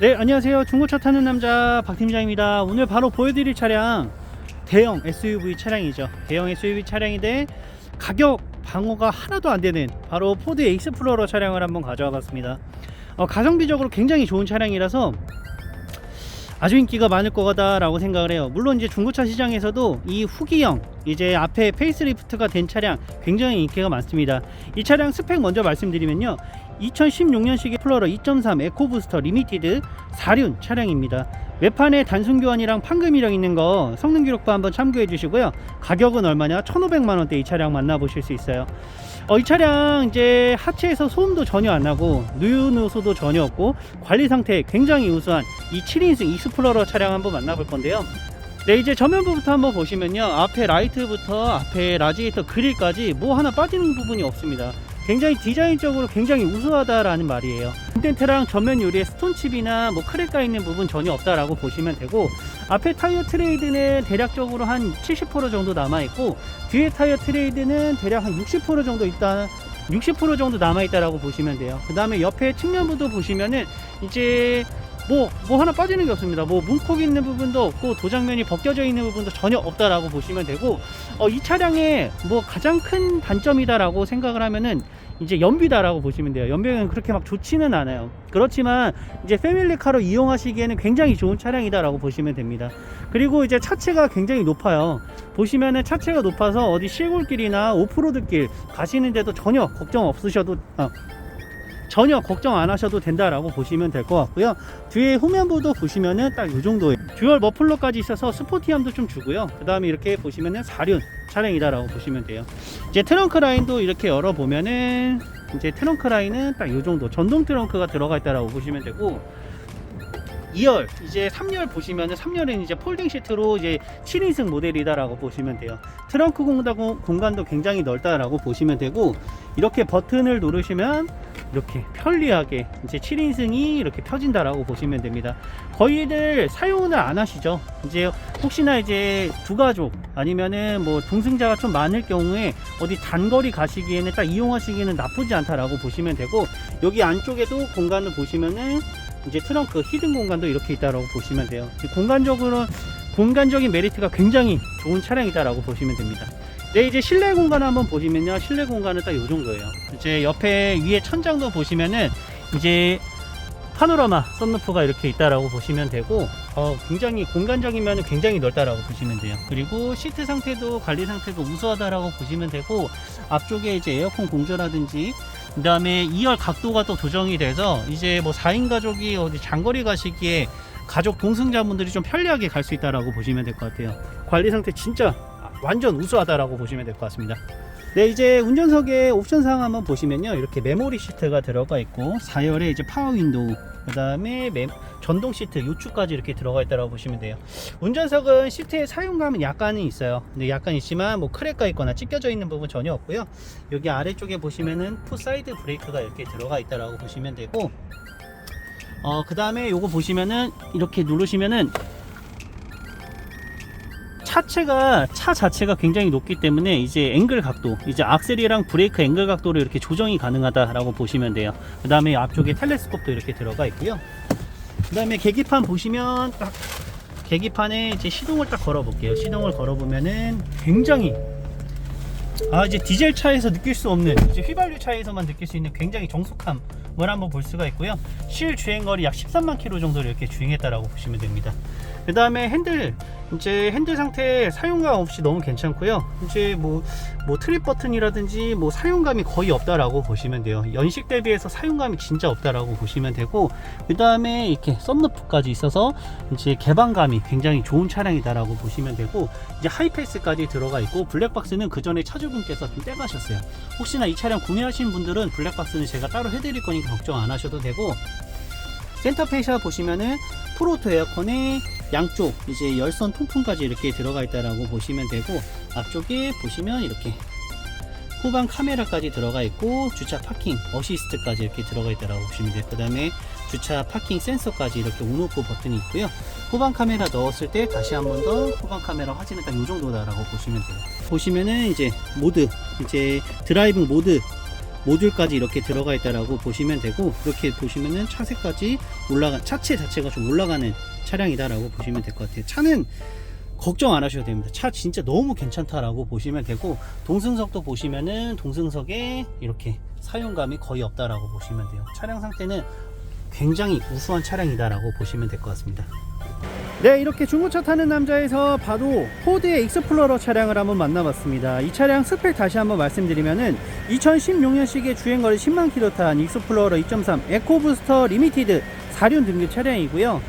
네 안녕하세요 중고차 타는 남자 박 팀장입니다 오늘 바로 보여드릴 차량 대형 SUV 차량이죠 대형 SUV 차량인데 가격 방어가 하나도 안 되는 바로 포드 익스플로러 차량을 한번 가져와 봤습니다 어, 가성비적으로 굉장히 좋은 차량이라서 아주 인기가 많을 거다 라고 생각을 해요. 물론 이제 중고차 시장에서도 이 후기형 이제 앞에 페이스리프트가 된 차량 굉장히 인기가 많습니다. 이 차량 스펙 먼저 말씀드리면요. 2016년식의 플러러 2.3 에코부스터 리미티드 4륜 차량입니다. 외판에 단순 교환이랑 판금이랑 있는 거 성능 기록부 한번 참고해 주시고요. 가격은 얼마냐? 1,500만 원대 이 차량 만나보실 수 있어요. 어, 이 차량 이제 하체에서 소음도 전혀 안 나고 누유누소도 전혀 없고 관리 상태 굉장히 우수한 이 7인승 익스플로러 차량 한번 만나볼 건데요. 네 이제 전면부부터 한번 보시면요 앞에 라이트부터 앞에 라지에이터 그릴까지 뭐 하나 빠지는 부분이 없습니다 굉장히 디자인적으로 굉장히 우수하다라는 말이에요. 인덴트랑 전면 유리에 스톤칩이나 뭐 크랙가 있는 부분 전혀 없다라고 보시면 되고 앞에 타이어 트레이드는 대략적으로 한 70% 정도 남아 있고 뒤에 타이어 트레이드는 대략 한 60% 정도 있다 60% 정도 남아 있다라고 보시면 돼요. 그 다음에 옆에 측면부도 보시면은 이제 뭐, 뭐 하나 빠지는 게 없습니다. 뭐 문콕 있는 부분도 없고 도장면이 벗겨져 있는 부분도 전혀 없다라고 보시면 되고 어, 이 차량의 뭐 가장 큰 단점이다라고 생각을 하면은 이제 연비다라고 보시면 돼요. 연비는 그렇게 막 좋지는 않아요. 그렇지만 이제 패밀리카로 이용하시기에는 굉장히 좋은 차량이다라고 보시면 됩니다. 그리고 이제 차체가 굉장히 높아요. 보시면은 차체가 높아서 어디 시골길이나 오프로드길 가시는데도 전혀 걱정 없으셔도 아, 전혀 걱정 안 하셔도 된다라고 보시면 될 것 같고요. 뒤에 후면부도 보시면은 딱 이 정도의 듀얼 머플러까지 있어서 스포티함도 좀 주고요. 그 다음에 이렇게 보시면은 4륜 차량이다라고 보시면 돼요. 이제 트렁크 라인도 이렇게 열어보면은 이제 트렁크 라인은 딱 이 정도 전동 트렁크가 들어가 있다라고 보시면 되고 2열 이제 3열 보시면은 3열은 이제 폴딩 시트로 이제 7인승 모델이다라고 보시면 돼요. 트렁크 공간- 공간도 굉장히 넓다라고 보시면 되고 이렇게 버튼을 누르시면 이렇게 편리하게 이제 7인승이 이렇게 펴진다라고 보시면 됩니다. 거의들 사용을 안 하시죠. 이제 혹시나 이제 두 가족 아니면은 뭐 동승자가 좀 많을 경우에 어디 단거리 가시기에는 딱 이용하시기에는 나쁘지 않다라고 보시면 되고 여기 안쪽에도 공간을 보시면은 이제 트렁크 히든 공간도 이렇게 있다라고 보시면 돼요. 공간적으로 공간적인 메리트가 굉장히 좋은 차량이다라고 보시면 됩니다. 네, 이제 실내 공간 한번 보시면요. 실내 공간은 딱이 정도예요. 이제 옆에 위에 천장도 보시면은 이제 파노라마 썬루프가 이렇게 있다라고 보시면 되고 어, 굉장히 공간적인 면은 굉장히 넓다라고 보시면 돼요. 그리고 시트 상태도 관리 상태도 우수하다라고 보시면 되고 앞쪽에 이제 에어컨 공조라든지 그 다음에 2열 각도가 또 조정이 돼서 이제 뭐 4인 가족이 어디 장거리 가시기에 가족 동승자분들이 좀 편리하게 갈 수 있다라고 보시면 될 것 같아요. 관리 상태 진짜 완전 우수하다라고 보시면 될 것 같습니다. 네, 이제 운전석의 옵션 사항 한번 보시면요. 이렇게 메모리 시트가 들어가 있고 4열에 이제 파워 윈도우 그다음에 메- 전동 시트 요추까지 이렇게 들어가 있다고 보시면 돼요. 운전석은 시트의 사용감은 약간은 있어요. 근데 약간 있지만 뭐 크랙가 있거나 찢겨져 있는 부분 전혀 없고요. 여기 아래쪽에 보시면은 푸 사이드 브레이크가 이렇게 들어가 있다라고 보시면 되고 어, 그다음에 요거 보시면은 이렇게 누르시면은 차체가 차 자체가 굉장히 높기 때문에 이제 앵글 각도 이제 악셀이랑 브레이크 앵글 각도로 이렇게 조정이 가능하다라고 보시면 돼요. 그 다음에 앞쪽에 텔레스콥도 이렇게 들어가 있고요. 그 다음에 계기판 보시면 딱 계기판에 이제 시동을 딱 걸어 볼게요. 시동을 걸어 보면은 굉장히 아 이제 디젤 차에서 느낄 수 없는 이제 휘발유 차에서만 느낄 수 있는 굉장히 정숙함 을 한번 볼 수가 있고요. 실 주행거리 약 13만 킬로 정도를 이렇게 주행했다라고 보시면 됩니다. 그 다음에 핸들 이제 핸들 상태 사용감 없이 너무 괜찮고요. 이제 뭐, 뭐 트립 버튼이라든지 뭐 사용감이 거의 없다라고 보시면 돼요. 연식 대비해서 사용감이 진짜 없다라고 보시면 되고 그 다음에 이렇게 썬루프까지 있어서 이제 개방감이 굉장히 좋은 차량이다라고 보시면 되고 이제 하이패스까지 들어가 있고 블랙박스는 그 전에 차주분께서 좀 떼가셨어요. 혹시나 이 차량 구매하신 분들은 블랙박스는 제가 따로 해드릴 거니까 걱정 안 하셔도 되고 센터페이샤 보시면은 프로토 에어컨에 양쪽 이제 열선 통풍까지 이렇게 들어가 있다라고 보시면 되고 앞쪽에 보시면 이렇게 후방 카메라까지 들어가 있고 주차 파킹 어시스트까지 이렇게 들어가 있다라고 보시면 돼요. 그 다음에 주차 파킹 센서까지 이렇게 온오프 버튼이 있고요. 후방 카메라 넣었을 때 다시 한 번 더 후방 카메라 화질은 딱 이 정도다라고 보시면 돼요. 보시면은 이제 모드 이제 드라이빙 모드 모듈까지 이렇게 들어가 있다라고 보시면 되고 이렇게 보시면은 차세까지 올라가 차체 자체가 좀 올라가는 차량이다라고 보시면 될 것 같아요. 차는 걱정 안 하셔도 됩니다. 차 진짜 너무 괜찮다라고 보시면 되고 동승석도 보시면은 동승석에 이렇게 사용감이 거의 없다라고 보시면 돼요. 차량 상태는 굉장히 우수한 차량이다라고 보시면 될 것 같습니다. 네, 이렇게 중고차 타는 남자에서 바로 포드의 익스플로러 차량을 한번 만나봤습니다. 이 차량 스펙 다시 한번 말씀드리면은 2016년식의 주행거리 10만 킬로 탄 익스플로러 2.3 에코부스터 리미티드 4륜 등급 차량이고요.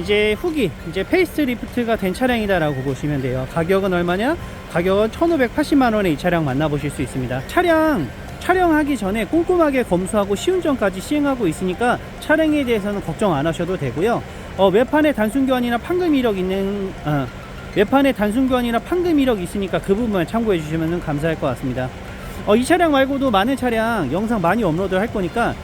이제 후기, 이제 페이스 리프트가 된 차량이다라고 보시면 돼요. 가격은 얼마냐? 가격은 1,580만 원에 이 차량 만나보실 수 있습니다. 차량 촬영하기 전에 꼼꼼하게 검수하고 시운전까지 시행하고 있으니까 차량에 대해서는 걱정 안 하셔도 되고요. 어, 외판에 단순 교환이나 판금 이력 있는 어, 외판에 단순 교환이나 판금 이력 있으니까 그 부분을 참고해 주시면 감사할 것 같습니다. 어, 이 차량 말고도 많은 차량 영상 많이 업로드 할 거니까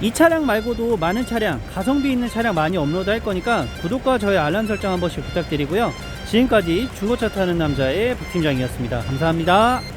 이 차량 말고도 많은 차량 가성비 있는 차량 많이 업로드 할 거니까 구독과 저의 알람 설정 한 번씩 부탁드리고요. 지금까지 중고차 타는 남자의 박 팀장이었습니다. 감사합니다.